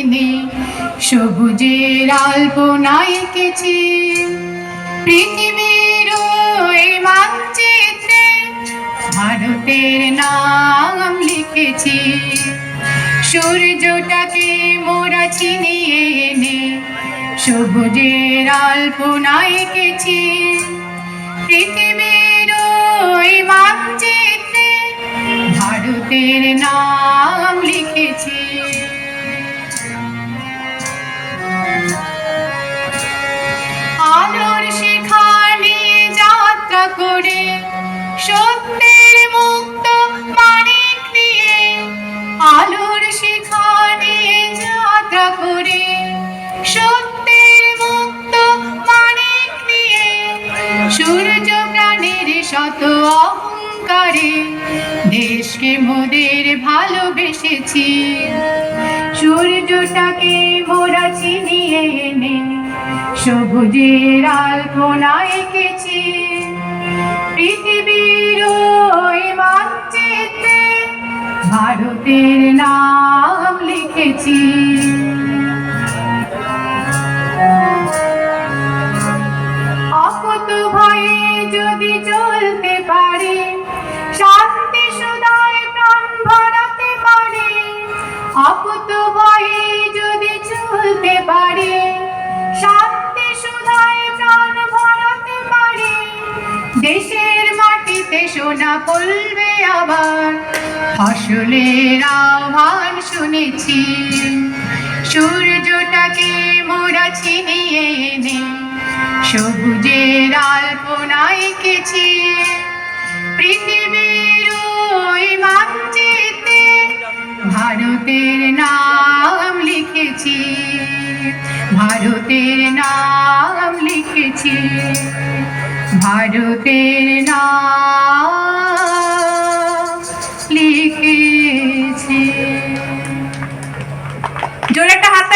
এনে সবুজের আলপনা এঁকেছি পৃথিবীর ওই মানচিত্রে ভারতের নাম লিখেছি। সূর্যটাকে মোরা ছিনিয়ে এনে সবুজের আলপনা এঁকেছি পৃথিবীর ওই মানচিত্রে ভারতের নাম সত্যের মুক্ত মানিক নিয়ে আলোর সেখানে যাত্রা করে। সত্যের মুক্ত মানিক নিয়ে সূর্য প্রাণের শত অহংকারে। দেশকে মোদের ভালোবেসেছি, সূর্যটাকে মোরা চিনিয়ে এনে, সবুজের আলপনা এঁকেছি। পৃথিবীর ভারতের নাম লিখেছি। অকত ভয়ে যদি মাটিতে শোনা পড়বে আবার। ফসলের আহ্বান শুনেছি, সূর্যটাকে মোরা ছিনিয়ে এনে সবুজের আলপনা এঁকেছি। পৃথিবীর ওই মানচিত্রে ভারতের নাম লিখেছি, ভারতের নাম লিখেছি। ভারতের নাম